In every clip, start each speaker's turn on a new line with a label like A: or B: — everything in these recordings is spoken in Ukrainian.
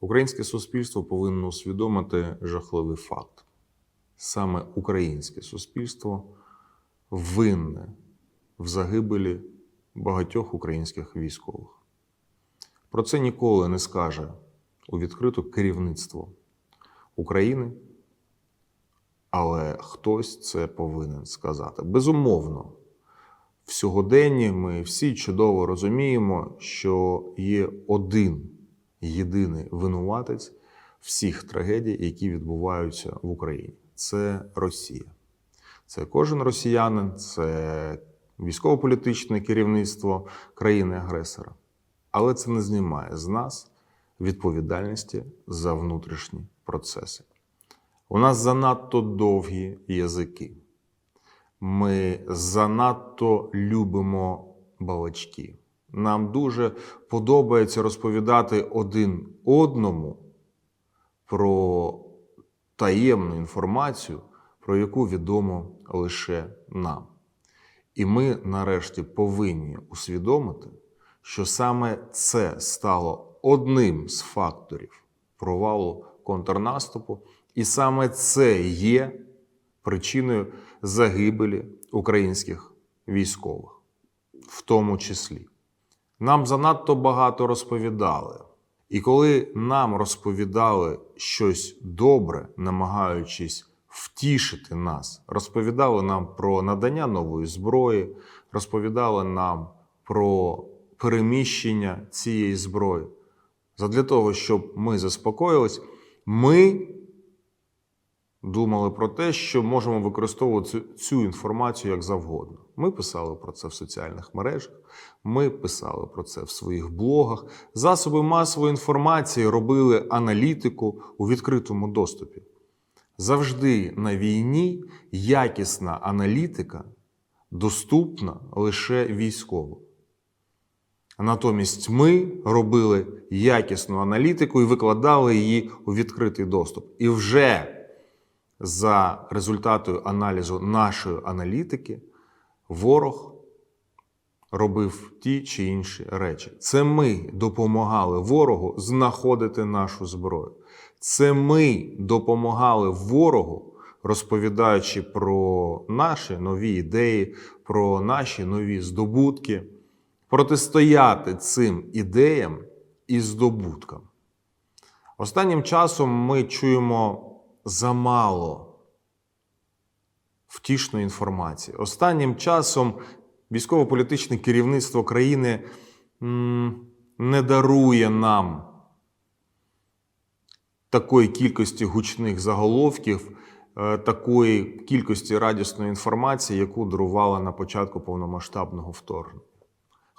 A: Українське суспільство повинно усвідомити жахливий факт. Саме українське суспільство винне в загибелі багатьох українських військових. Про це ніколи не скаже у відкрито керівництво України, але хтось це повинен сказати. Безумовно, в сьогоденні ми всі чудово розуміємо, що є один єдиний винуватець всіх трагедій, які відбуваються в Україні. Це Росія. Це кожен росіянин, це військово-політичне керівництво країни-агресора. Але це не знімає з нас відповідальності за внутрішні процеси. У нас занадто довгі язики. Ми занадто любимо балачки. Нам дуже подобається розповідати один одному про таємну інформацію, про яку відомо лише нам. І ми нарешті повинні усвідомити, що саме це стало одним з факторів провалу контрнаступу, і саме це є причиною загибелі українських військових, в тому числі. Нам занадто багато розповідали. І коли нам розповідали щось добре, намагаючись втішити нас, розповідали нам про надання нової зброї, розповідали нам про переміщення цієї зброї. Задля того, щоб ми заспокоїлись, ми думали про те, що можемо використовувати цю, інформацію як завгодно. Ми писали про це в соціальних мережах, ми писали про це в своїх блогах. Засоби масової інформації робили аналітику у відкритому доступі. Завжди на війні якісна аналітика доступна лише військовим. Натомість ми робили якісну аналітику і викладали її у відкритий доступ. І вже за результатою аналізу нашої аналітики ворог робив ті чи інші речі. Це ми допомагали ворогу знаходити нашу зброю. Це ми допомагали ворогу, розповідаючи про наші нові ідеї, про наші нові здобутки, протистояти цим ідеям і здобуткам. Останнім часом ми чуємо замало втішної інформації. Останнім часом військово-політичне керівництво країни не дарує нам такої кількості гучних заголовків, е, такої кількості радісної інформації, яку дарувала на початку повномасштабного вторгнення.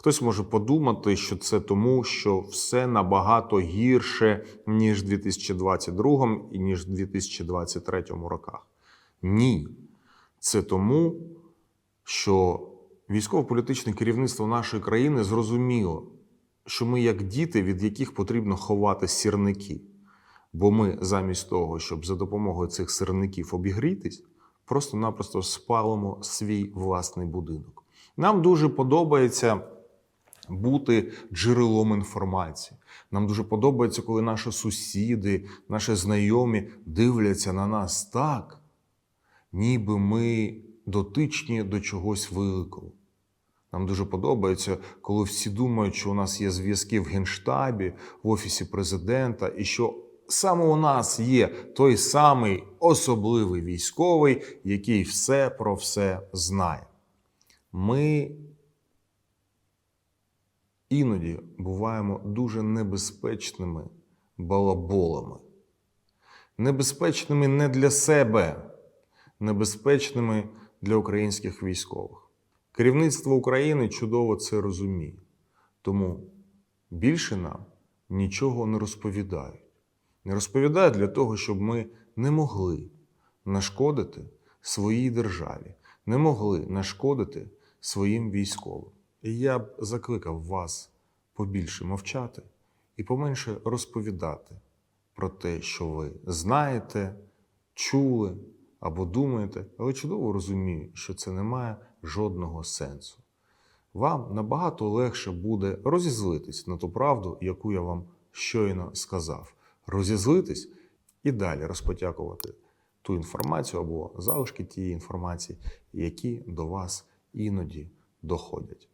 A: Хтось може подумати, що це тому, що все набагато гірше, ніж в 2022 і ніж в 2023 роках. Ні. Це тому, що військово-політичне керівництво нашої країни зрозуміло, що ми як діти, від яких потрібно ховати сірники. Бо ми замість того, щоб за допомогою цих сирників обігрітись, просто-напросто спалимо свій власний будинок. Нам дуже подобається бути джерелом інформації. Нам дуже подобається, коли наші сусіди, наші знайомі дивляться на нас так, ніби ми дотичні до чогось великого. Нам дуже подобається, коли всі думають, що у нас є зв'язки в Генштабі, в Офісі президента, і що саме у нас є той самий особливий військовий, який все про все знає. Ми іноді буваємо дуже небезпечними балаболами. Небезпечними не для себе, небезпечними для українських військових. Керівництво України чудово це розуміє. Тому більше нам нічого не розповідають. Не розповідають для того, щоб ми не могли нашкодити своїй державі, не могли нашкодити своїм військовим. І я б закликав вас побільше мовчати і поменше розповідати про те, що ви знаєте, чули або думаєте, але чудово розумію, що це не має жодного сенсу. Вам набагато легше буде розізлитись на ту правду, яку я вам щойно сказав. розізлитись і далі розпотякувати ту інформацію або залишки тієї інформації, які до вас іноді доходять.